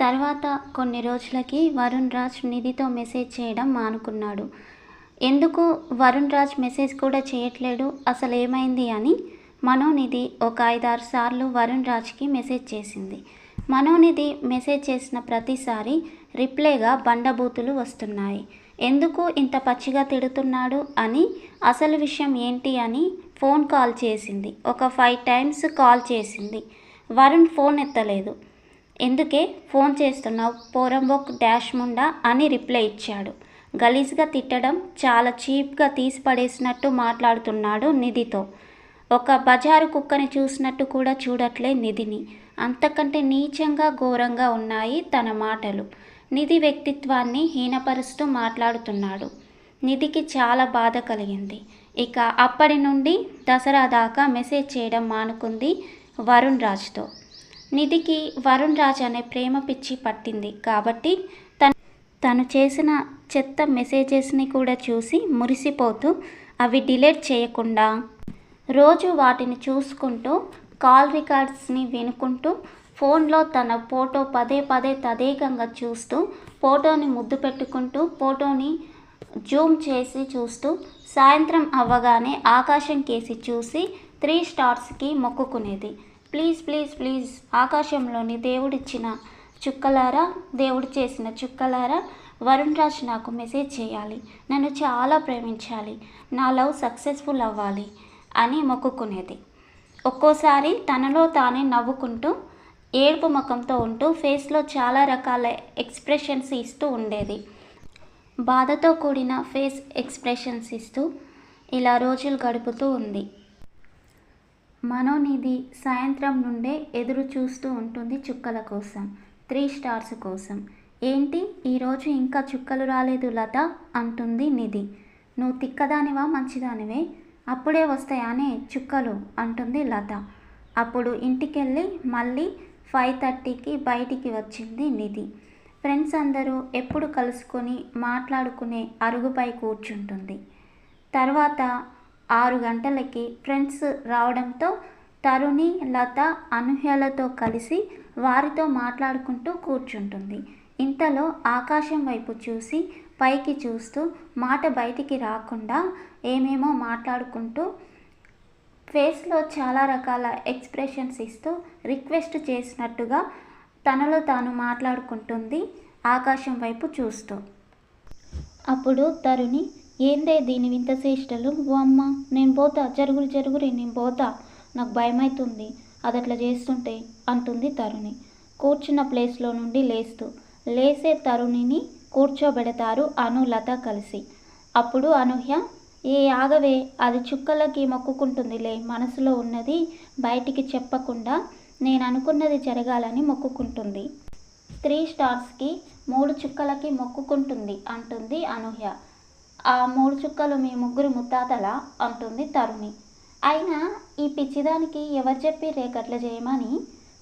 తర్వాత కొన్ని రోజులకి వరుణ్ రాజ్ నిధితో మెసేజ్ చేయడం మానుకున్నాడు. ఎందుకు వరుణ్ రాజ్ మెసేజ్ కూడా చేయట్లేడు? అసలు ఏమైంది అని మనోనిధి ఒక ఐదారు సార్లు వరుణ్ రాజ్కి మెసేజ్ చేసింది. మనోనిధి మెసేజ్ చేసిన ప్రతిసారి రిప్లైగా బండబూతులు వస్తున్నాయి. ఎందుకు ఇంత పచ్చిగా తిడుతున్నాడు అని అసలు విషయం ఏంటి అని ఫోన్ కాల్ చేసింది. ఒక ఫైవ్ టైమ్స్ కాల్ చేసింది. వరుణ్ ఫోన్ ఎత్తలేదు. ఎందుకే ఫోన్ చేస్తున్నావు? పోరంబోక్ డాష్ ముండా? అని రిప్లై ఇచ్చాడు. గలీజ్గా తిట్టడం చాలా చీప్గా తీసి పడేసినట్టు మాట్లాడుతున్నాడు నిధితో. ఒక బజారు కుక్కని చూసినట్టు కూడా చూడట్లే నిధిని. అంతకంటే నీచంగా ఘోరంగా ఉన్నాయి తన మాటలు. నిధి వ్యక్తిత్వాన్ని హీనపరుస్తూ మాట్లాడుతున్నాడు. నిధికి చాలా బాధ కలిగింది. ఇక అప్పటి నుండి దసరా దాకా మెసేజ్ చేయడం మానుకుంది వరుణ్ రాజ్తో. నిధికి వరుణ్ రాజ్ అనే ప్రేమ పిచ్చి పట్టింది కాబట్టి తను తను చేసిన చెత్త మెసేజెస్ని కూడా చూసి మురిసిపోతూ అవి డిలీట్ చేయకుండా రోజు వాటిని చూసుకుంటూ కాల్ రికార్డ్స్ని వినుకుంటూ ఫోన్లో తన ఫోటో పదే పదే తదేకంగా చూస్తూ ఫోటోని ముద్దు పెట్టుకుంటూ ఫోటోని జూమ్ చేసి చూస్తూ సాయంత్రం అవ్వగానే ఆకాశం కేసి చూసి త్రీ స్టార్స్కి మొక్కుకునేది. Please please please. ఆకాశంలోని దేవుడిచ్చిన చుక్కలారా దేవుడు చేసిన చుక్కలారా వరుణ్ రాజ్ నాకు మెసేజ్ చేయాలి. నన్ను చాలా ప్రేమించాలి. నా లవ్ సక్సెస్ఫుల్ అవ్వాలి అని మొక్కుకునేది. ఒక్కోసారి తనలో తానే నవ్వుకుంటూ ఏడుపు ముఖంతో ఉంటూ ఫేస్లో చాలా రకాల ఎక్స్ప్రెషన్స్ ఇస్తూ ఉండేది. బాధతో కూడిన ఫేస్ ఎక్స్ప్రెషన్స్ ఇస్తూ ఇలా రోజులు గడుపుతూ ఉంది. మనోనిధి సాయంత్రం నుండే ఎదురు చూస్తూ ఉంటుంది చుక్కల కోసం త్రీ స్టార్స్ కోసం. ఏంటి? ఈరోజు ఇంకా చుక్కలు రాలేదు లత అంటుంది నిధి. నువ్వు తిక్కదానివా మంచిదానివే? అప్పుడే వస్తాయానే చుక్కలు అంటుంది లత. అప్పుడు ఇంటికెళ్ళి మళ్ళీ ఫైవ్ థర్టీకి బయటికి వచ్చింది నిధి. ఫ్రెండ్స్ అందరూ ఎప్పుడు కలుసుకొని మాట్లాడుకునే అరుగుపై కూర్చుంటుంది. తర్వాత ఆరు గంటలకి ఫ్రెండ్స్ రావడంతో తరుణి లత అనూహ్యలతో కలిసి వారితో మాట్లాడుకుంటూ కూర్చుంటుంది. ఇంతలో ఆకాశం వైపు చూసి పైకి చూస్తూ మాట బయటికి రాకుండా ఏమేమో మాట్లాడుకుంటూ ఫేస్లో చాలా రకాల ఎక్స్ప్రెషన్స్ ఇస్తూ రిక్వెస్ట్ చేసినట్టుగా తనలో తాను మాట్లాడుకుంటుంది ఆకాశం వైపు చూస్తూ. అప్పుడు తరుణి ఏందే దీని వింత చేష్టలు ఓ అమ్మ నేను పోతా జరుగురు జరుగురి నేను పోతా. నాకు భయమవుతుంది అది అట్లా చేస్తుంటే అంటుంది తరుణి. కూర్చున్న ప్లేస్లో నుండి లేస్తూ. లేసే తరుణిని కూర్చోబెడతారు అను లత కలిసి. అప్పుడు అనూహ్య ఏ ఆగవే అది చుక్కలకి మొక్కుకుంటుందిలే మనసులో ఉన్నది బయటికి చెప్పకుండా నేను అనుకున్నది జరగాలని మొక్కుకుంటుంది. త్రీ స్టార్స్కి మూడు చుక్కలకి మొక్కుకుంటుంది అంటుంది అనూహ్య. ఆ మూడు చుక్కలు మీ ముగ్గురు ముత్తాతల అంటుంది తరుణి. అయినా ఈ పిచ్చిదానికి ఎవరు చెప్పిర్రే గట్ల చేయమని?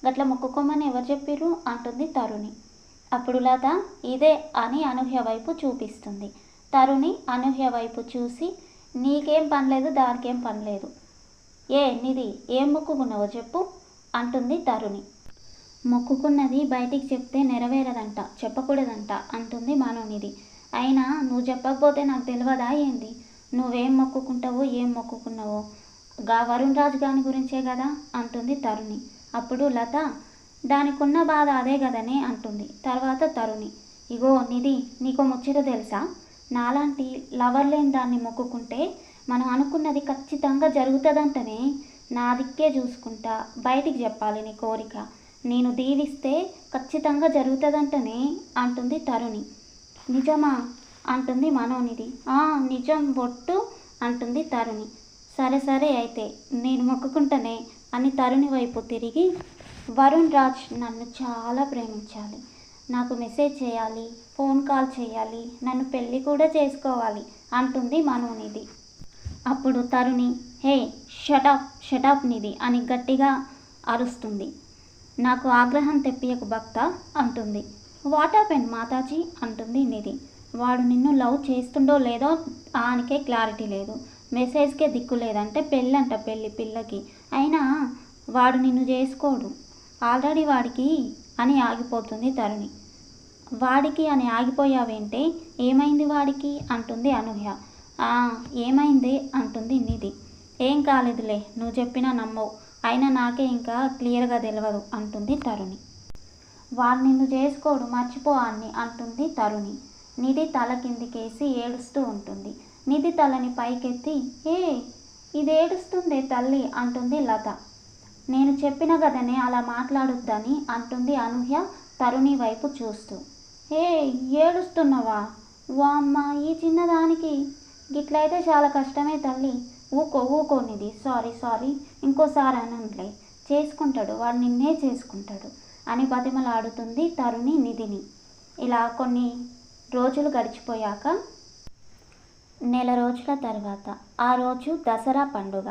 గట్ల మొక్కుకోమని ఎవరు చెప్పిర్రు? అంటుంది తరుణి. అప్పుడు లత ఇదే అని అనూహ్య వైపు చూపిస్తుంది. తరుణి అనూహ్య వైపు చూసి నీకేం పనిలేదు దానికేం పనిలేదు ఏ నిధి ఏం మొక్కుకున్నావో చెప్పు అంటుంది తరుణి. మొక్కుకున్నది బయటికి చెప్తే నెరవేరదంట చెప్పకూడదంట అంటుంది మనోనిధి. అయినా నువ్వు చెప్పకపోతే నాకు తెలియదా ఏంది? నువ్వేం మొక్కుకుంటావో ఏం మొక్కుకున్నావో? గా వరుణ్ రాజు గాని గురించే కదా అంటుంది తరుణి. అప్పుడు లత దానికున్న బాధ అదే కదనే అంటుంది. తర్వాత తరుణి ఇగో నిధి నీకు ముచ్చట తెలుసా? నాలాంటి లవర్ లేని దాన్ని మొక్కుకుంటే మనం అనుకున్నది ఖచ్చితంగా జరుగుతుందంటనే. నా దిక్కే చూసుకుంటా బయటికి చెప్పాలి నీ కోరిక. నేను దీవిస్తే ఖచ్చితంగా జరుగుతుందంటనే అంటుంది తరుణి. నిజమా? అంటుంది మనోనిధి. "ఆ, నిజం బొట్టు అంటుంది తరుణి. సరే సరే అయితే నేను మొక్కుకుంటానే అని తరుణి వైపు తిరిగి వరుణ్ రాజ్ నన్ను చాలా ప్రేమించాలి. నాకు మెసేజ్ చేయాలి ఫోన్ కాల్ చేయాలి నన్ను పెళ్ళి కూడా చేసుకోవాలి అంటుంది మనోనిధి. అప్పుడు తరుణి హే షటాప్ షటప్ నిధి అని గట్టిగా అరుస్తుంది. నాకు ఆగ్రహం తెప్పియకు భక్త అంటుంది. వాట్ హ్యాపెన్ మాతాజీ అంటుంది నిధి. వాడు నిన్ను లవ్ చేస్తుండో లేదో ఆనికే క్లారిటీ లేదు. మెసేజ్కే దిక్కు లేదంటే పెళ్ళంట పెళ్ళి పిల్లకి. అయినా వాడు నిన్ను చేసుకోడు. ఆల్రెడీ వాడికి అని ఆగిపోతుంది తరుణి. వాడికి అని ఆగిపోయావేంటే ఏమైంది వాడికి? అంటుంది అనూహ్య. ఏమైంది? అంటుంది నిధి. ఏం కాలేదులే నువ్వు చెప్పినా నమ్మవు. అయినా నాకే ఇంకా క్లియర్గా తెలియదు అంటుంది తరుణి. వాడు నిన్ను చేసుకోడు మర్చిపో అని అంటుంది తరుణి. నిధి తల కిందికేసి ఏడుస్తూ ఉంటుంది. నిధి తలని పైకెత్తి ఏ ఇది ఏడుస్తుందే తల్లి అంటుంది లత. నేను చెప్పిన కదనే అలా మాట్లాడొద్దని అంటుంది అనూహ్య తరుణి వైపు చూస్తూ. ఏ ఏడుస్తున్నావా? వామ్మ ఈ చిన్నదానికి గిట్లయితే చాలా కష్టమే తల్లి. ఊకో ఊకోనిది సారీ సారీ ఇంకోసారి అనంలే చేసుకుంటాడు వాడు నిన్నే చేసుకుంటాడు అని బతిమలాడుతుంది తరుణి నిధిని. ఇలా కొన్ని రోజులు గడిచిపోయాక నెల రోజుల తర్వాత ఆ రోజు దసరా పండుగ.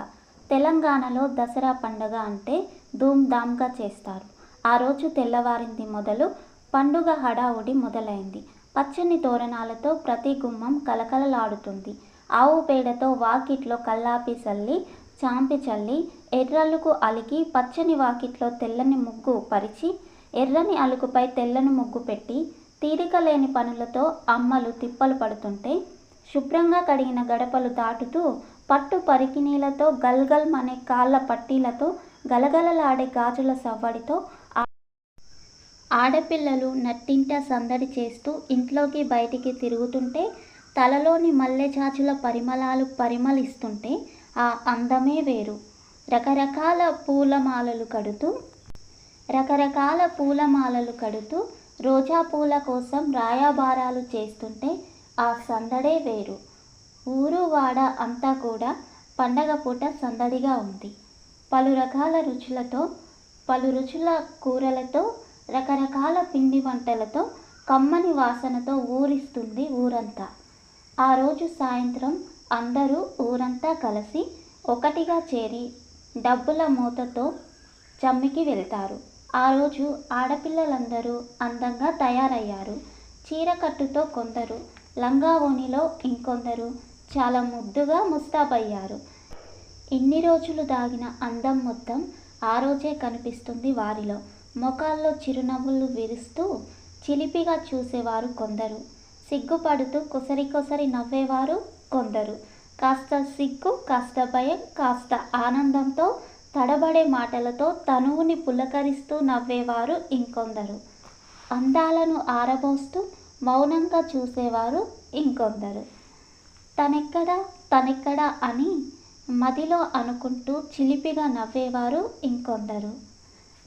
తెలంగాణలో దసరా పండుగ అంటే ధూమ్ధామ్గా చేస్తారు. ఆ రోజు తెల్లవారింది మొదలు పండుగ హడావుడి మొదలైంది. పచ్చని తోరణాలతో ప్రతి గుమ్మం కలకలలాడుతుంది. ఆవు పేడతో వాకిట్లో కల్లాపి చల్లి చాంపి చల్లి ఎర్రలుకు అలికి పచ్చని వాకిట్లో తెల్లని ముగ్గు పరిచి ఎర్రని అలుకుపై తెల్లని ముగ్గు పెట్టి తీరిక లేని పనులతో అమ్మలు తిప్పలు పడుతుంటే శుభ్రంగా కడిగిన గడపలు దాటుతూ పట్టు పరికినీలతో గల్గల్ అనే కాళ్ళ పట్టీలతో గలగలలాడే గాజుల సవ్వడితో ఆడపిల్లలు నట్టింట సందడి చేస్తూ ఇంట్లోకి బయటికి తిరుగుతుంటే తలలోని మల్లె చాచుల పరిమళాలు పరిమళిస్తుంటే ఆ అందమే వేరు. రకరకాల పూలమాలలు కడుతూ రకరకాల పూలమాలలు కడుతూ రోజా పూల కోసం రాయబారాలు చేస్తుంటే ఆ సందడే వేరు. ఊరు వాడ అంతా కూడా పండగ పూట సందడిగా ఉంది. పలు రకాల రుచులతో పలు రుచుల కూరలతో రకరకాల పిండి వంటలతో కమ్మని వాసనతో ఊరిస్తుంది ఊరంతా. ఆ రోజు సాయంత్రం అందరూ ఊరంతా కలిసి ఒకటిగా చేరి డబ్బుల మూతతో చమ్మికి వెళ్తారు. ఆ రోజు ఆడపిల్లలందరూ అందంగా తయారయ్యారు. చీరకట్టుతో కొందరు లంగా ఓణిలో ఇంకొందరు చాలా ముద్దుగా ముస్తాబయ్యారు. ఇన్ని రోజులు దాగిన అందం మొత్తం ఆ రోజే కనిపిస్తుంది వారిలో. ముఖాల్లో చిరునవ్వులు విరుస్తూ చిలిపిగా చూసేవారు కొందరు. సిగ్గుపడుతూ కొసరి కొసరి నవ్వేవారు కొందరు. కాస్త సిగ్గు కాస్త భయం కాస్త ఆనందంతో తడబడే మాటలతో తనువుని పులకరిస్తూ నవ్వేవారు ఇంకొందరు. అందాలను ఆరబోస్తూ మౌనంగా చూసేవారు ఇంకొందరు. తనెక్కడా తనెక్కడా అని మదిలో అనుకుంటూ చిలిపిగా నవ్వేవారు ఇంకొందరు.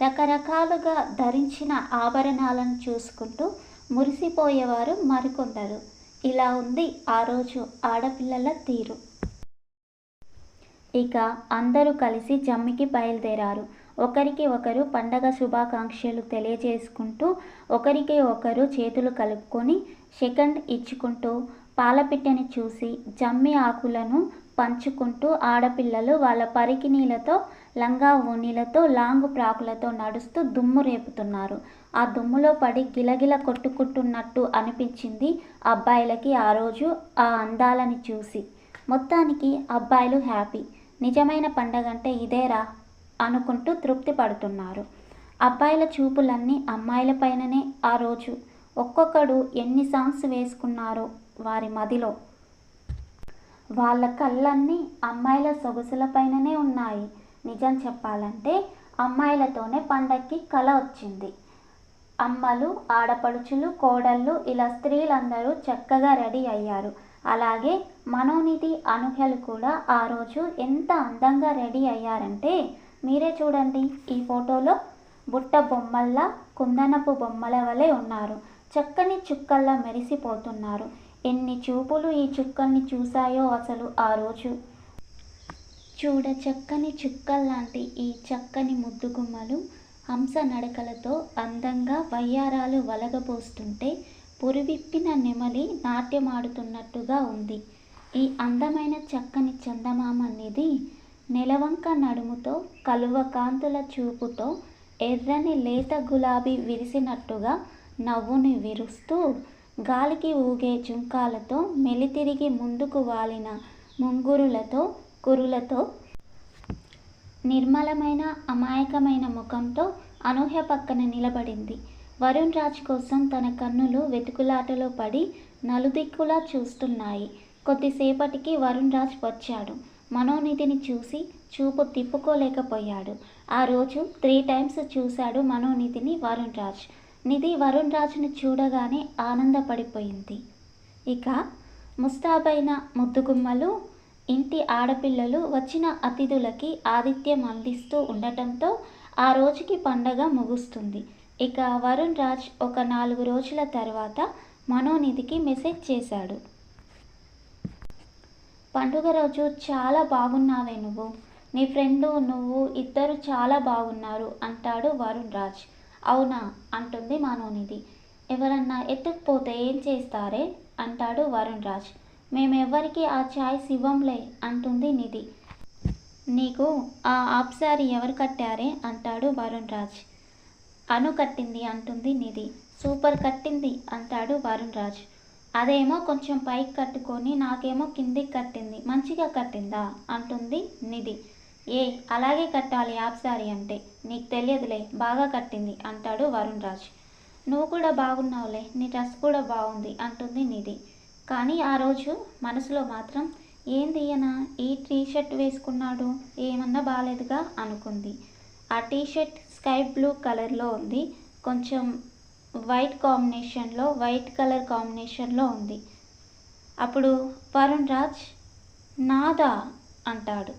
రకరకాలుగా ధరించిన ఆభరణాలను చూసుకుంటూ మురిసిపోయేవారు మరికొందరు. ఇలా ఉంది ఆ రోజు ఆడపిల్లల తీరు. ఇక అందరూ కలిసి జమ్మికి బయలుదేరారు. ఒకరికి ఒకరు పండగ శుభాకాంక్షలు తెలియజేసుకుంటూ ఒకరికి ఒకరు చేతులు కలుపుకొని సెకండ్ ఇచ్చుకుంటూ పాలపిట్టని చూసి జమ్మి ఆకులను పంచుకుంటూ ఆడపిల్లలు వాళ్ళ పరికినీలతో లంగా ఓణీలతో లాంగ్ ప్రాకులతో నడుస్తూ దుమ్ము రేపుతున్నారు. ఆ దుమ్ములో పడి గిలగిల కొట్టుకుంటున్నట్టు అనిపించింది అబ్బాయిలకి ఆ రోజు ఆ అందాలని చూసి. మొత్తానికి అబ్బాయిలు హ్యాపీ. నిజమైన పండగ అంటే ఇదేరా అనుకుంటూ తృప్తి పడుతున్నారు. అబ్బాయిల చూపులన్నీ అమ్మాయిలపైననే ఆ రోజు. ఒక్కొక్కడు ఎన్ని సాంగ్స్ వేసుకున్నారో వారి మదిలో. వాళ్ళ కళ్ళన్నీ అమ్మాయిల సొగసులపైననే ఉన్నాయి. నిజం చెప్పాలంటే అమ్మాయిలతోనే పండక్కి కళ వచ్చింది. అమ్మలు ఆడపడుచులు కోడళ్ళు ఇలా స్త్రీలందరూ చక్కగా రెడీ అయ్యారు. అలాగే మనోనిధి అనూహ్యలు కూడా ఆ రోజు ఎంత అందంగా రెడీ అయ్యారంటే మీరే చూడండి. ఈ ఫోటోలో బుట్ట బొమ్మల్లా కుందనపు బొమ్మల వలె ఉన్నారు. చక్కని చుక్కల్లా మెరిసిపోతున్నారు. ఎన్ని చూపులు ఈ చుక్కల్ని చూశాయో అసలు ఆ రోజు. చూడ చక్కని చుక్కల్లాంటి ఈ చక్కని ముద్దుగుమ్మలు హంస నడకలతో అందంగా వయ్యారాలు వలగబోస్తుంటే పురివిప్పిన నెమలి నాట్యమాడుతున్నట్టుగా ఉంది. ఈ అందమైన చక్కని చందమామ నిధి నెలవంక నడుముతో కలువ కాంతుల చూపుతో ఎర్రని లేత గులాబీ విరిసినట్టుగా నవ్వుని విరుస్తూ గాలికి ఊగే జుంకాలతో మెలితిరిగి ముందుకు వాలిన ముంగురులతో కురులతో నిర్మలమైన అమాయకమైన ముఖంతో అనూహ్య పక్కన నిలబడింది. వరుణ్ రాజ్ కోసం తన కన్నులు వెతుకులాటలో పడి నలుదిక్కులా చూస్తున్నాయి. కొద్దిసేపటికి వరుణ్ రాజ్ వచ్చాడు. మనోనిధిని చూసి చూపు తిప్పుకోలేకపోయాడు. ఆ రోజు త్రీ టైమ్స్ చూశాడు మనోనిధిని వరుణ్ రాజ్. నిధి వరుణ్ రాజ్ని చూడగానే ఆనందపడిపోయింది. ఇక ముస్తాబైన ముద్దుగుమ్మలు ఇంటి ఆడపిల్లలు వచ్చిన అతిథులకి ఆతిథ్యం అందిస్తూ ఉండటంతో ఆ రోజుకి పండగ ముగుస్తుంది. ఇక వరుణ్ రాజ్ ఒక నాలుగు రోజుల తర్వాత మనోనిధికి మెసేజ్ చేశాడు. పండుగ రోజు చాలా బాగున్నావే నువ్వు. నీ ఫ్రెండు నువ్వు ఇద్దరు చాలా బాగున్నారు అంటాడు వరుణ్ రాజ్. అవునా? అంటుంది మనోనిధి. ఎవరన్నా ఎత్తుకుపోతే ఏం చేస్తారే? అంటాడు వరుణ్ రాజ్. మేమెవ్వరికి ఆ ఛాయిస్ ఇవ్వంలే అంటుంది నిధి. నీకు ఆ ఆప్సారి ఎవరు కట్టారే? అంటాడు వరుణ్ రాజ్. అను కట్టింది అంటుంది నిధి. సూపర్ కట్టింది అంటాడు వరుణ్ రాజ్. అదేమో కొంచెం పైకి కట్టుకొని నాకేమో కిందికి కట్టింది. మంచిగా కట్టిందా? అంటుంది నిధి. ఏ అలాగే కట్టాలి యాప్ సారీ అంటే. నీకు తెలియదులే బాగా కట్టింది అంటాడు వరుణ్ రాజ్. నువ్వు కూడా బాగున్నావులే నీ డ్రెస్ కూడా బాగుంది అంటుంది నిధి. కానీ ఆ రోజు మనసులో మాత్రం ఏంది ఈయన ఈ టీ షర్ట్ వేసుకున్నాడు ఏమన్నా బాగాలేదుగా అనుకుంది. ఆ టీ షర్ట్ స్కై బ్లూ కలర్లో ఉంది. కొంచెం వైట్ కాంబినేషన్లో వైట్ కలర్ కాంబినేషన్లో ఉంది. అప్పుడు వరుణ్ రాజ్ నాదా అంటాడు.